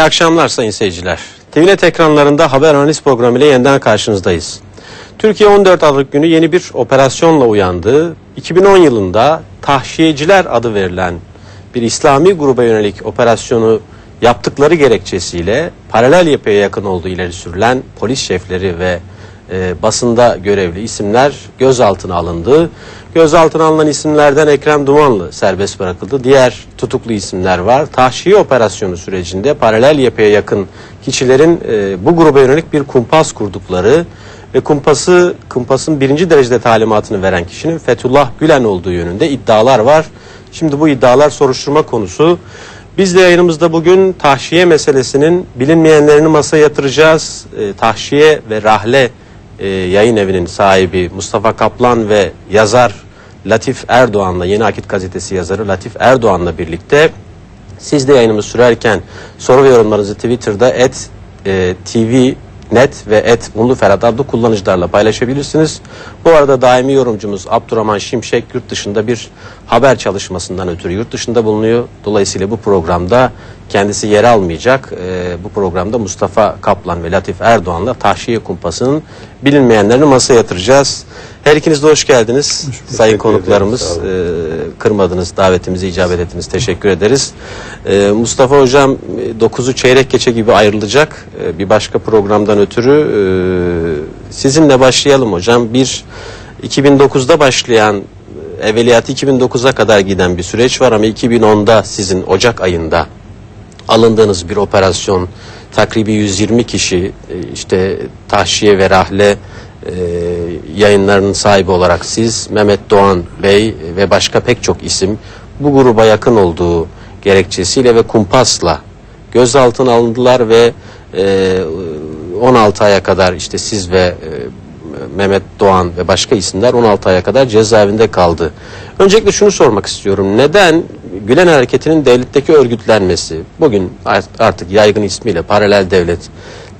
İyi akşamlar sayın seyirciler. TVNet ekranlarında haber analiz programı ile yeniden karşınızdayız. Türkiye 14 Aralık günü yeni bir operasyonla uyandı. 2010 yılında tahşiyeciler adı verilen bir İslami gruba yönelik operasyonu yaptıkları gerekçesiyle paralel yapıya yakın olduğu ileri sürülen polis şefleri ve e, basında görevli isimler gözaltına alındı. Gözaltına alınan isimlerden Ekrem Dumanlı serbest bırakıldı. Diğer tutuklu isimler var. Tahşiye operasyonu sürecinde paralel yapıya yakın kişilerin e, bu gruba yönelik bir kumpas kurdukları ve kumpası kumpasın birinci derecede talimatını veren kişinin Fethullah Gülen olduğu yönünde iddialar var. Şimdi bu iddialar soruşturma konusu. Biz de yayınımızda bugün tahşiye meselesinin bilinmeyenlerini masaya yatıracağız. E, tahşiye ve rahle e, yayın evinin sahibi Mustafa Kaplan ve yazar Latif Erdoğan'la Yeni Akit gazetesi yazarı Latif Erdoğan'la birlikte siz de yayınımız sürerken soru ve yorumlarınızı Twitter'da et e, TV net ve et Unlu Ferhat adlı kullanıcılarla paylaşabilirsiniz. Bu arada daimi yorumcumuz Abdurrahman Şimşek yurt dışında bir haber çalışmasından ötürü yurt dışında bulunuyor. Dolayısıyla bu programda kendisi yer almayacak. Ee, bu programda Mustafa Kaplan ve Latif Erdoğan'la Tahşiye Kumpası'nın bilinmeyenlerini masaya yatıracağız. Her ikiniz de hoş geldiniz. Sayın konuklarımız e, kırmadınız, davetimizi icabet ettiniz. Teşekkür ederiz. E, Mustafa Hocam e, 9'u çeyrek geçe gibi ayrılacak. E, bir başka programdan ötürü e, sizinle başlayalım hocam. Bir 2009'da başlayan e, evveliyatı 2009'a kadar giden bir süreç var ama 2010'da sizin Ocak ayında alındığınız bir operasyon takribi 120 kişi e, işte tahşiye ve rahle e, yayınlarının sahibi olarak siz Mehmet Doğan Bey ve başka pek çok isim bu gruba yakın olduğu gerekçesiyle ve kumpasla gözaltına alındılar ve e, 16 aya kadar işte siz ve e, Mehmet Doğan ve başka isimler 16 aya kadar cezaevinde kaldı. Öncelikle şunu sormak istiyorum. Neden Gülen Hareketi'nin devletteki örgütlenmesi, bugün artık yaygın ismiyle paralel devlet,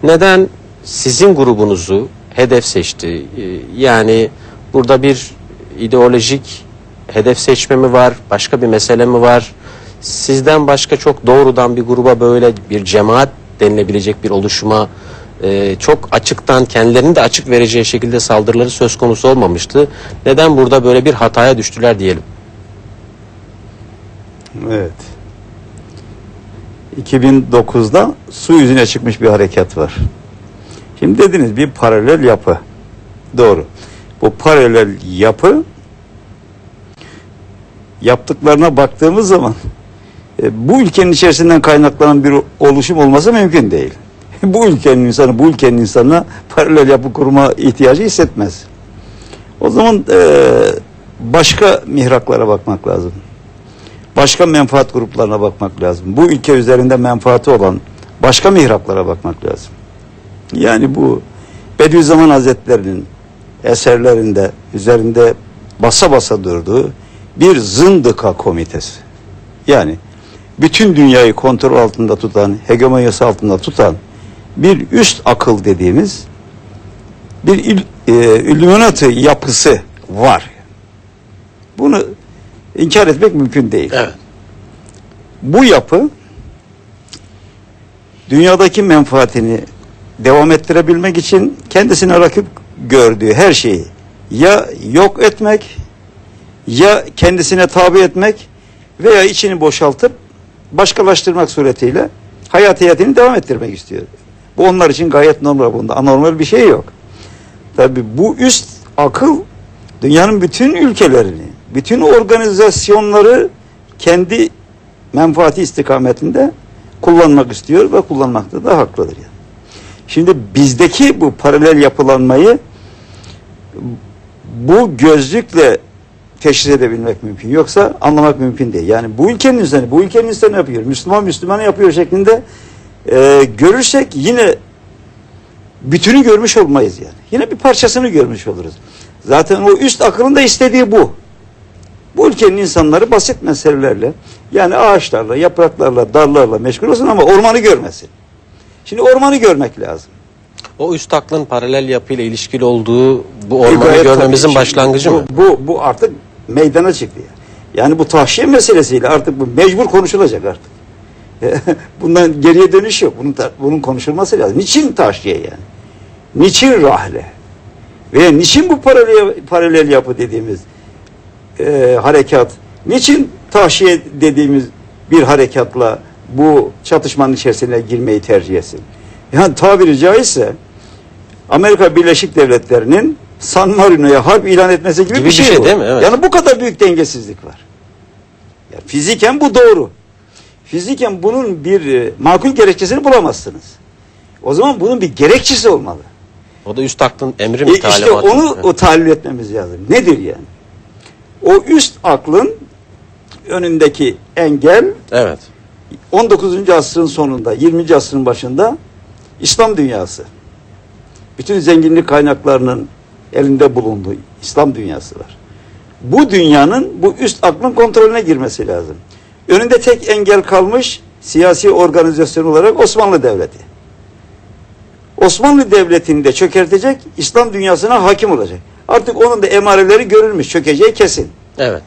neden sizin grubunuzu hedef seçti? Ee, Yani burada bir ideolojik hedef seçme mi var, başka bir mesele mi var? Sizden başka çok doğrudan bir gruba böyle bir cemaat denilebilecek bir oluşuma e, çok açıktan kendilerini de açık vereceği şekilde saldırıları söz konusu olmamıştı. Neden burada böyle bir hataya düştüler diyelim? Evet. 2009'da su yüzüne çıkmış bir harekat var. Şimdi dediniz bir paralel yapı. Doğru. Bu paralel yapı yaptıklarına baktığımız zaman bu ülkenin içerisinden kaynaklanan bir oluşum olması mümkün değil. bu ülkenin insanı, bu ülkenin insanına paralel yapı kurma ihtiyacı hissetmez. O zaman e, başka mihraklara bakmak lazım. Başka menfaat gruplarına bakmak lazım. Bu ülke üzerinde menfaati olan başka mihraklara bakmak lazım. Yani bu Bediüzzaman Hazretleri'nin eserlerinde üzerinde basa basa durduğu bir zındıka komitesi. Yani bütün dünyayı kontrol altında tutan, hegemonyası altında tutan bir üst akıl dediğimiz bir il, e, Illuminati yapısı var. Bunu inkar etmek mümkün değil. Evet. Bu yapı dünyadaki menfaatini devam ettirebilmek için kendisine rakip gördüğü her şeyi ya yok etmek ya kendisine tabi etmek veya içini boşaltıp başkalaştırmak suretiyle hayatiyetini devam ettirmek istiyor. Bu onlar için gayet normal bunda. Anormal bir şey yok. Tabi bu üst akıl dünyanın bütün ülkelerini, bütün organizasyonları kendi menfaati istikametinde kullanmak istiyor ve kullanmakta da haklıdır yani. Şimdi bizdeki bu paralel yapılanmayı bu gözlükle teşhis edebilmek mümkün. Yoksa anlamak mümkün değil. Yani bu ülkenin insanı, bu ülkenin insanı yapıyor. Müslüman Müslümanı yapıyor şeklinde e, görürsek yine bütünü görmüş olmayız yani. Yine bir parçasını görmüş oluruz. Zaten o üst akılın da istediği bu. Bu ülkenin insanları basit meselelerle yani ağaçlarla, yapraklarla, dallarla meşgul olsun ama ormanı görmesin. Şimdi ormanı görmek lazım. O üst aklın paralel yapıyla ilişkili olduğu bu E, ormanı gayet görmemizin başlangıcı bu, mı? Bu, bu artık meydana çıktı. Yani. yani bu tahşiye meselesiyle artık bu mecbur konuşulacak artık. Bundan geriye dönüş yok. Bunun, bunun konuşulması lazım. Niçin tahşiye yani? Niçin rahle? Ve niçin bu paralel, paralel yapı dediğimiz e, harekat? Niçin tahşiye dediğimiz bir harekatla bu çatışmanın içerisine girmeyi tercih etsin? Yani tabiri caizse Amerika Birleşik Devletleri'nin San Marino'ya harp ilan etmesi gibi, Gibi bir şey, şey bu. değil mi? Evet. Yani bu kadar büyük dengesizlik var. Ya fiziken bu doğru. Fiziken bunun bir e, makul gerekçesini bulamazsınız. O zaman bunun bir gerekçesi olmalı. O da üst aklın emri E mi işte talimatı mı? onu o tahlil etmemiz lazım. Nedir yani? O üst aklın önündeki engel Evet. 19. asrın sonunda, 20. asrın başında İslam dünyası. Bütün zenginlik kaynaklarının elinde bulunduğu İslam dünyası var. Bu dünyanın bu üst aklın kontrolüne girmesi lazım. Önünde tek engel kalmış siyasi organizasyon olarak Osmanlı Devleti. Osmanlı Devleti'ni de çökertecek, İslam dünyasına hakim olacak. Artık onun da emareleri görülmüş, çökeceği kesin. Evet.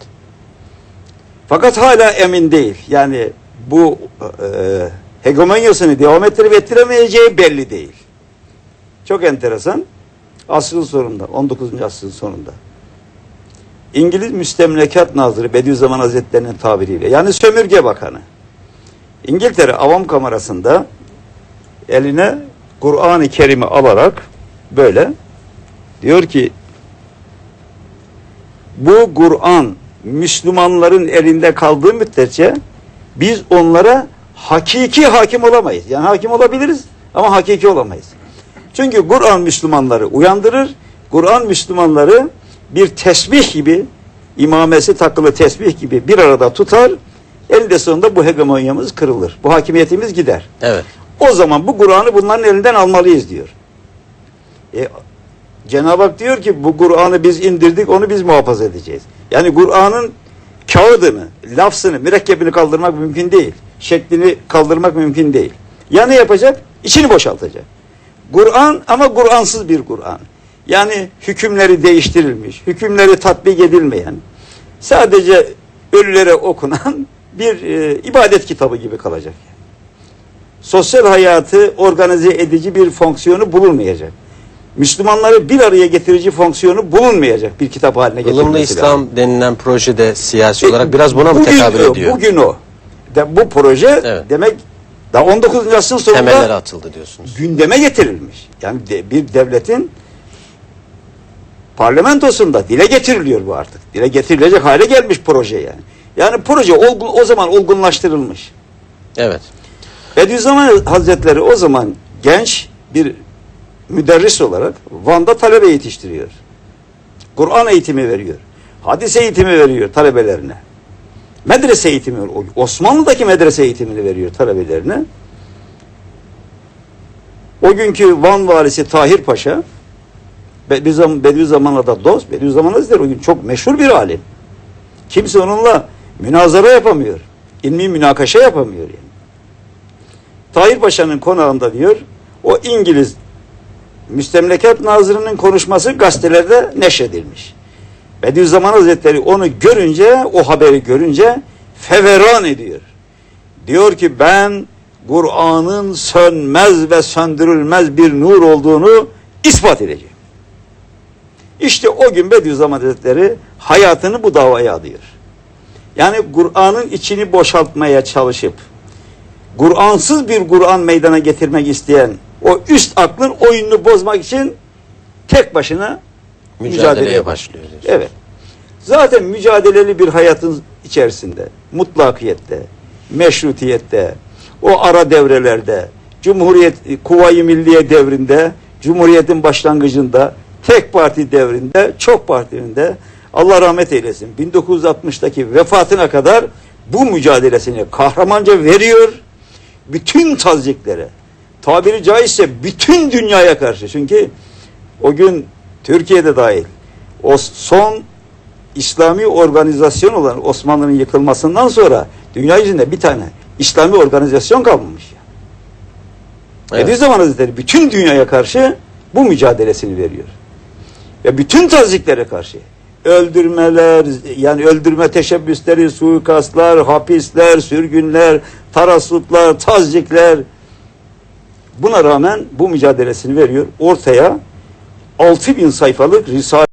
Fakat hala emin değil. Yani bu e, hegemonyasını devam ettirip ettiremeyeceği belli değil. Çok enteresan. Asrın sonunda, 19. asrın sonunda. İngiliz Müstemlekat Nazırı Bediüzzaman Hazretleri'nin tabiriyle yani sömürge bakanı. İngiltere Avam Kamerası'nda eline Kur'an-ı Kerim'i alarak böyle diyor ki bu Kur'an Müslümanların elinde kaldığı müddetçe biz onlara hakiki hakim olamayız. Yani hakim olabiliriz ama hakiki olamayız. Çünkü Kur'an Müslümanları uyandırır. Kur'an Müslümanları bir tesbih gibi imamesi takılı tesbih gibi bir arada tutar. Elinde sonunda bu hegemonyamız kırılır. Bu hakimiyetimiz gider. Evet. O zaman bu Kur'an'ı bunların elinden almalıyız diyor. E, Cenab-ı Hak diyor ki bu Kur'an'ı biz indirdik onu biz muhafaza edeceğiz. Yani Kur'an'ın kağıdını, lafzını, mürekkebini kaldırmak mümkün değil. Şeklini kaldırmak mümkün değil. Ya ne yapacak? İçini boşaltacak. Kur'an ama Kur'ansız bir Kur'an. Yani hükümleri değiştirilmiş, hükümleri tatbik edilmeyen, sadece ölülere okunan bir e, ibadet kitabı gibi kalacak. Sosyal hayatı organize edici bir fonksiyonu bulunmayacak. Müslümanları bir araya getirici fonksiyonu bulunmayacak bir kitap haline getirmesi Ilımlı lazım. İslam denilen projede siyasi E, olarak biraz buna mı bugün tekabül ediyor? Bugün o. De, bu proje Evet. demek daha 19. asrın sonunda Temelleri atıldı diyorsunuz. gündeme getirilmiş. Yani de- bir devletin parlamentosunda dile getiriliyor bu artık. Dile getirilecek hale gelmiş proje yani. Yani proje olgun, o zaman olgunlaştırılmış. Evet. Bediüzzaman Hazretleri o zaman genç bir müderris olarak Van'da talebe yetiştiriyor. Kur'an eğitimi veriyor. Hadis eğitimi veriyor talebelerine. Medrese eğitimi, Osmanlı'daki medrese eğitimini veriyor talebelerine. O günkü Van valisi Tahir Paşa, Bediüzzaman, Bediüzzaman'la da dost, Bediüzzaman Hazretleri o gün çok meşhur bir alim. Kimse onunla münazara yapamıyor. İlmi münakaşa yapamıyor yani. Tahir Paşa'nın konağında diyor, o İngiliz Müstemlekat Nazırı'nın konuşması gazetelerde neşredilmiş. Bediüzzaman Hazretleri onu görünce, o haberi görünce feveran ediyor. Diyor ki ben Kur'an'ın sönmez ve söndürülmez bir nur olduğunu ispat edeceğim. İşte o gün Bediüzzaman Hazretleri hayatını bu davaya adıyor. Yani Kur'an'ın içini boşaltmaya çalışıp Kur'ansız bir Kur'an meydana getirmek isteyen o üst aklın oyununu bozmak için tek başına Mücadeleye mücadeleye başlıyor. Evet. Zaten mücadeleli bir hayatın içerisinde, mutlakiyette, meşrutiyette, o ara devrelerde, Cumhuriyet, Kuvayi Milliye devrinde, Cumhuriyet'in başlangıcında, tek parti devrinde, çok partinin Allah rahmet eylesin 1960'daki vefatına kadar bu mücadelesini kahramanca veriyor. Bütün taziklere, tabiri caizse bütün dünyaya karşı. Çünkü o gün Türkiye'de dahil o son İslami organizasyon olan Osmanlı'nın yıkılmasından sonra dünya yüzünde bir tane İslami organizasyon kalmamış. Ya. Evet. Bediüzzaman Hazretleri bütün dünyaya karşı bu mücadelesini veriyor. Ve bütün taziklere karşı, öldürmeler, yani öldürme teşebbüsleri, suikastlar, hapisler, sürgünler, tarasutlar, tazikler. Buna rağmen bu mücadelesini veriyor. Ortaya 6000 sayfalık Risale